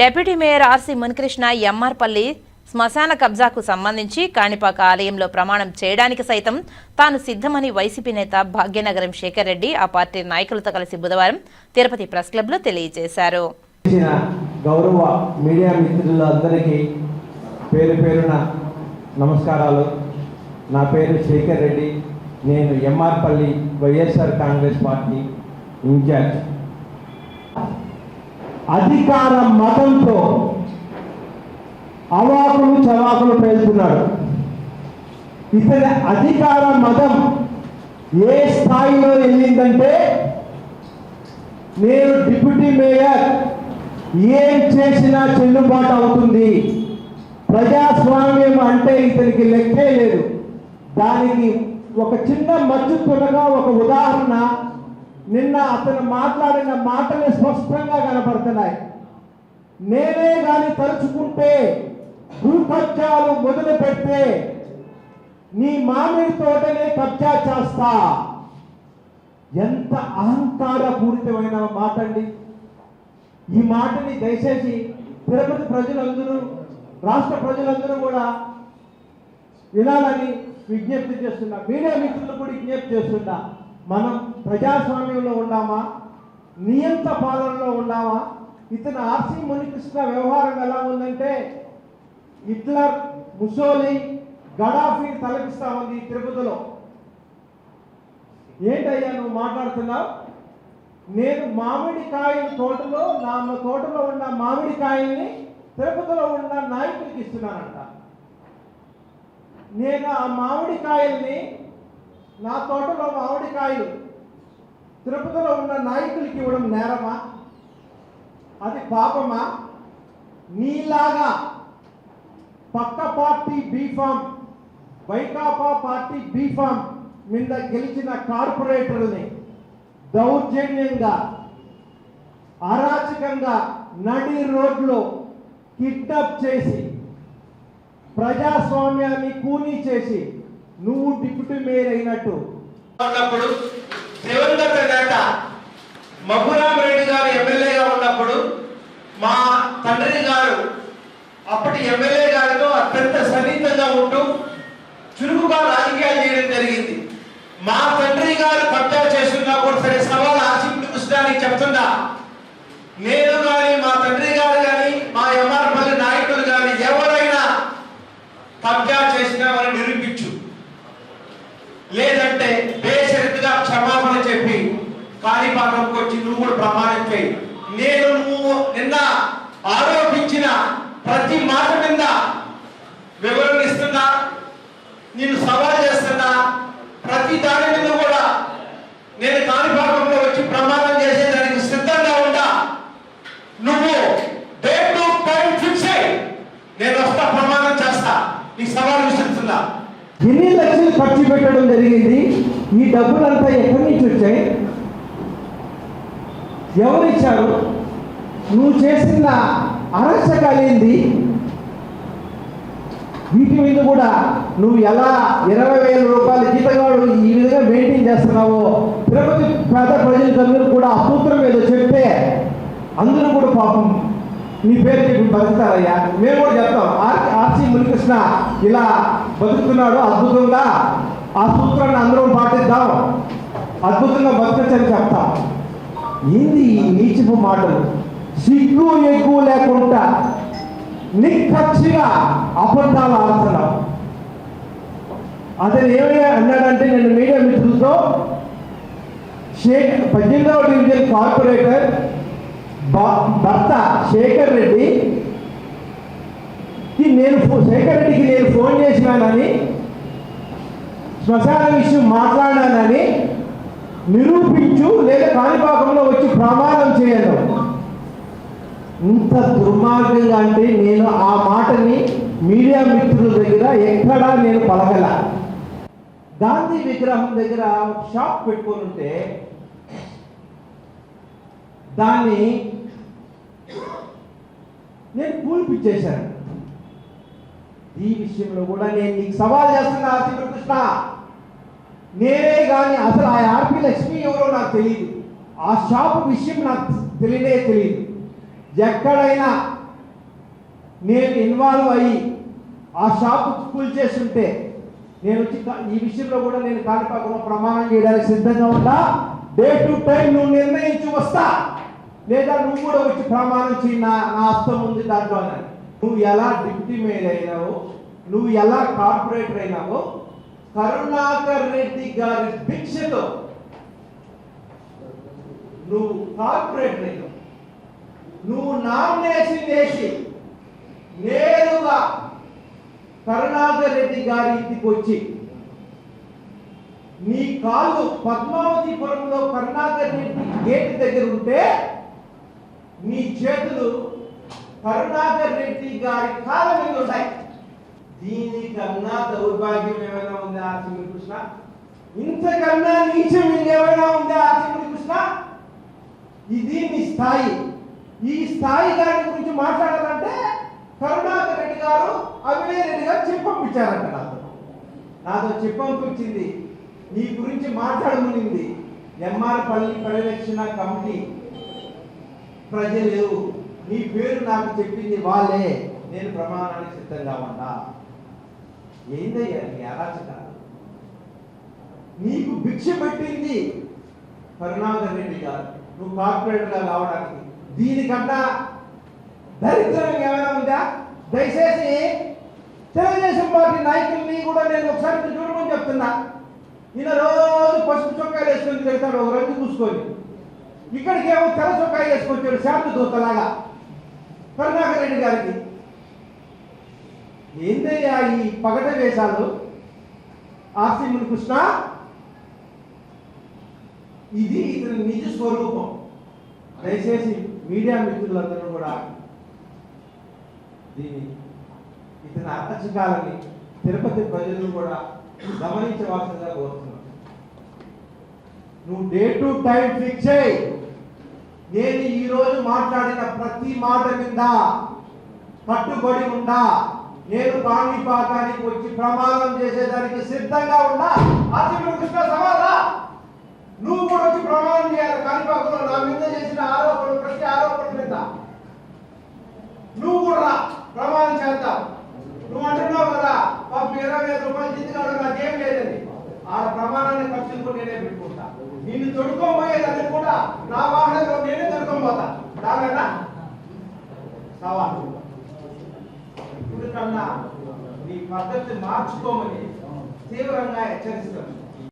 Deputy mayor RC Munikrishna MR Palli శ్మశాన కబ్జాకు సంబంధించి కాణిపాక ఆలయంలో ప్రమాణం చేయడానికి సైతం తాను సిద్ధమని వైసీపీ నేత భాగ్యనగరం శేఖర్ రెడ్డి ఆ పార్టీ నాయకులతో కలిసి బుధవారం తిరుపతి ప్రెస్ క్లబ్లో తెలియజేశారు. గౌరవ మీడియా మిత్రులందరికీ పేరు పేరున నమస్కారాలు. నా పేరు శేఖర్ రెడ్డి. నేను MR Palli YSR Congress party incharge. అధికార మతంతో అవాకులు చవాకులు పేలుతున్నాడు ఇతని అధికార మతం ఏ స్థాయిలో వెళ్ళిందంటే నేను డిప్యూటీ మేయర్ ఏం చేసినా చెల్లుబాటు అవుతుంది. ప్రజాస్వామ్యం అంటే ఇతనికి లెక్కే లేదు. దానికి ఒక చిన్న మచ్చు తునగా ఒక ఉదాహరణ నిన్న అతను మాట్లాడిన మాటలు స్పష్టంగా కనపడుతున్నాయి. నేనే గాని తలుచుకుంటే భూకబ్జాలు మొదలు పెడితే నీ మామిడి తోటనే కబ్జా చేస్తా. ఎంత అహంకారపూరితమైన మాట అండి. ఈ మాటని దయచేసి తిరుపతి ప్రజలందరూ రాష్ట్ర ప్రజలందరూ కూడా వినాలని విజ్ఞప్తి చేస్తున్నా. మీడియా మిత్రులు కూడా విజ్ఞప్తి చేస్తున్నా. మనం ప్రజాస్వామ్యంలో ఉన్నామా నియంత పాలనలో ఉన్నామా ఇతను ఆర్సి మునికృష్ణ వ్యవహారం ఎలా ఉందంటే హిట్లర్ ముసోలి గడాఫీ తలపిస్తా ఉంది తిరుపతిలో. ఏంటయ్యా నువ్వు మాట్లాడుతున్నావు? నేను మామిడికాయ తోటలో నా తోటలో ఉన్న మామిడికాయల్ని తిరుపతిలో ఉన్న నాయకుడికి ఇస్తున్నానంట. నేను ఆ మామిడికాయల్ని నా తోటలో మామిడికాయలు తిరుపతిలో ఉన్న నాయకులకి ఇవ్వడం నేరమా? అది పాపమా? నీలాగా పక్క party B form Vaikapa party B form మీద గెలిచిన కార్పొరేటర్ని దౌర్జన్యంగా అరాచకంగా నడి రోడ్లో కిడ్నాప్ చేసి ప్రజాస్వామ్యాన్ని కూనీ చేసి నువ్వు డిప్యూటీ మేయర్ అయినట్టు. ఉన్నప్పుడు దివంగత నేత మధురామరెడ్డి గారు ఎమ్మెల్యేగా ఉన్నప్పుడు మా తండ్రి గారు అప్పటి ఎమ్మెల్యే గారితో అత్యంత సన్నిహితంగా ఉంటూ చురుకుగా రాజకీయాలు చేయడం జరిగింది. మా తండ్రి గారు కబ్జా చేస్తున్నా కూడా సరే సవాల్ ఆశింపుడు కృష్ణానికి చెప్తున్నా. నేను కానీ మా తండ్రి గారు కానీ మా ఎంఆర్పల్లి నాయకులు కానీ ఎవరైనా కబ్జా చేసినా వారిని నిరూపించు లేదంటే బేషరతుగా క్షమాపణ చెప్పి కాణిపాకంకి వచ్చి నువ్వు కూడా ప్రమాణం చేయి. నేను నువ్వు నిన్న ఆరోపించిన ప్రతి మాట మీద వివరణ ఇస్తున్నా నేను సవాల్ చేస్తున్నా ప్రతి దాని మీద కూడా నేను కాణిపాకంలో వచ్చి ప్రమాణం చేసేదానికి సిద్ధంగా ఉందా నువ్వు డేట్ టు టైం ఫిక్స్ అయ్యి నేను వస్తా ప్రమాణం చేస్తా. ఈ సవాల్ విసురుతున్నా. ఎన్ని లక్షలు ఖర్చు పెట్టడం జరిగింది? ఈ డబ్బులంతా ఎక్కడి నుంచి వచ్చాయి? ఎవరిచ్చారు? నువ్వు చేసిన అరచకాలేంది? వీటి మీద కూడా నువ్వు ఎలా ఇరవై వేల రూపాయల జీతగాడు ఈ విధంగా మెయింటైన్ చేస్తున్నావో తిరుపతి పేద ప్రజలందరూ కూడా ఆ సూత్రం ఏదో చెప్తే అందరూ కూడా పాపం. నీ పేరు చెప్పి బతుకుతారయ్యా. మేము కూడా చెప్తాం. ఆర్ ఆర్సీ మునికృష్ణ ఇలా బతుకుతున్నాడు అద్భుతంగా. ఆ సూత్రాన్ని అందరం పాటిద్దాం. అద్భుతంగా బతకచ్చని చెప్తాం. ఏంది ఈ నీచపు మాటలు? సిగ్గు ఎక్కువ లేకుండా నిక్కచ్చిగా అబద్ధాలు ఆడుతున్నాం అతను ఏమయ్యా అన్నాడంటే నేను మీడియా మిత్రులతో షేక్ పద్దెనిమిదవ డివిజన్ కార్పొరేటర్ భర్త శేఖర్ రెడ్డి నేను శేఖర్ రెడ్డికి నేను ఫోన్ చేసినానని శ్మశాన విషయం మాట్లాడానని నిరూపించు లేదా కానిపా ప్రమాణం చేయను. ఇంత దుర్మార్గంగా అంటే నేను ఆ మాటని మీడియా మిత్రుల దగ్గర ఎక్కడా నేను పలకల. గాంధీ విగ్రహం దగ్గర ఒక షాప్ పెట్టుకొని ఉంటే దాన్ని నేను కూల్పిచ్చేశాను. ఈ విషయంలో కూడా నేను నీకు సవాల్ చేస్తున్నా ఆర్పి కృష్ణ. నేనే కానీ అసలు ఆ ఆర్పి లక్ష్మి ఎవరో నాకు తెలియదు ఆ షాప్ విషయం నాకు తెలియనే తెలియదు ఎక్కడైనా నేను ఇన్వాల్వ్ అయ్యి ఆ షాప్ కూల్ చేస్తుంటే నేను వచ్చి ఈ విషయంలో కూడా నేను కాణిపాకంలో ప్రమాణం చేయడానికి సిద్ధంగా ఉందా డే టు టైం నువ్వు నిర్ణయించి వస్తా లేదా నువ్వు కూడా వచ్చి ప్రమాణం చేయి నా నా ఉంది దాంట్లో అని. నువ్వు ఎలా డిప్యూటీ మేయర్ అయినావు నువ్వు ఎలా కార్పొరేటర్ అయినావో కరుణాకర్ రెడ్డి గారి భిక్షతో నువ్వు కార్పొరేట్ అయినావు నువ్వు నామినేషన్ వేసి నేరుగా కరుణాకర్ రెడ్డి గారి ఇంటికి వచ్చి నీ కాళ్ళు పద్మావతిపురంలో కరుణాకర్ రెడ్డి గేట్ దగ్గర ఉంటే నీ చేతులు కరుణాకర్ రెడ్డి గారి కాళ్ళ మీద ఉంటాయి. దీనికన్నా దౌర్భాగ్యం ఏమైనా ఉందా శ్రీకృష్ణ కృష్ణ? ఇంతకన్నా నీచం ఇంకేమైనా ఉందా? ఇది మీ స్థాయి. ఈ స్థాయి గారి గురించి మాట్లాడాలంటే కరుణాకర్ రెడ్డి గారు అభినయ రెడ్డి గారు చెప్పంపించారంట నాతో. నాతో చెప్పంపించింది నీ గురించి మాట్లాడమనింది. ఎంఆర్ పల్లి పరిరక్షణ కమిటీ. ప్రజలు నీ పేరు నాకు చెప్పింది వాళ్ళే. నేను ప్రమాణానికి సిద్ధంగా ఉన్నా. ఏందయ్యా నీ అరాచక నీకు భిక్ష పెట్టింది కరుణాకర్ రెడ్డి గారు. నువ్వు కార్పొరేటర్గా రావడానికి. దీనికన్నా దరిద్రం ఏమైనా ఉందా? దయచేసి తెలుగుదేశం పార్టీ నాయకుల్ని కూడా నేను ఒకసారి చూడమని చెప్తున్నా. ఈయన రోజు పసుపు చొక్కాలు వేసుకొని వెళ్తాడు ఒక రంగు చూసుకొని ఇక్కడికి ఏమో తెల్ల చొక్కాయి వేసుకొచ్చాడు శాంతి దూతలాగా. కరుణాకర్ రెడ్డి గారికి. ఏందయ్యా ఈ పగట వేషాలు? ఆర్సిముని కృష్ణ ఇది ఇతని నిజ స్వరూపం. దయచేసి మీడియా మిత్రులందరూ కూడా దీన్ని ఇతని అర్చకాలని తిరుపతి ప్రజలు కూడా గమనించవలసిందిగా కోరుతున్నాను నువ్వు డే టు టైం ఫిక్స్ చేయి. నేను ఈ రోజు మాట్లాడిన ప్రతి మాట మీద కట్టుబడి ఉందా? నేను పాణిపాకానికి వచ్చి ప్రమాణం చేసేదానికి సిద్ధంగా ఉన్నా అది కృష్ణ సమాధానం నువ్వు కూడా వచ్చి ప్రమాణం చేయాలి కాణిపాకంలో నా మీద చేసిన ఆరోపణలు ప్రతి ఆరోపణ మీద నువ్వు కూడా రా, ప్రమాణం చేద్దాం నువ్వు అంటున్నావు కదా పాపం ఇరవై ఐదు రూపాయలు జిందగాడు నాకేం లేదని ఆ ప్రమాణాన్ని ఖర్చులు కూడా నేనే పెట్టుకుంటా నిన్ను తొడుకోబోయేదాన్ని కూడా నా వాహనంలో నేనే తొడుకోబోతా దానికన్నా సవాలు ఇప్పుడు కన్నా నీ పద్ధతి మార్చుకోమని తీవ్రంగా హెచ్చరిస్తున్నాను.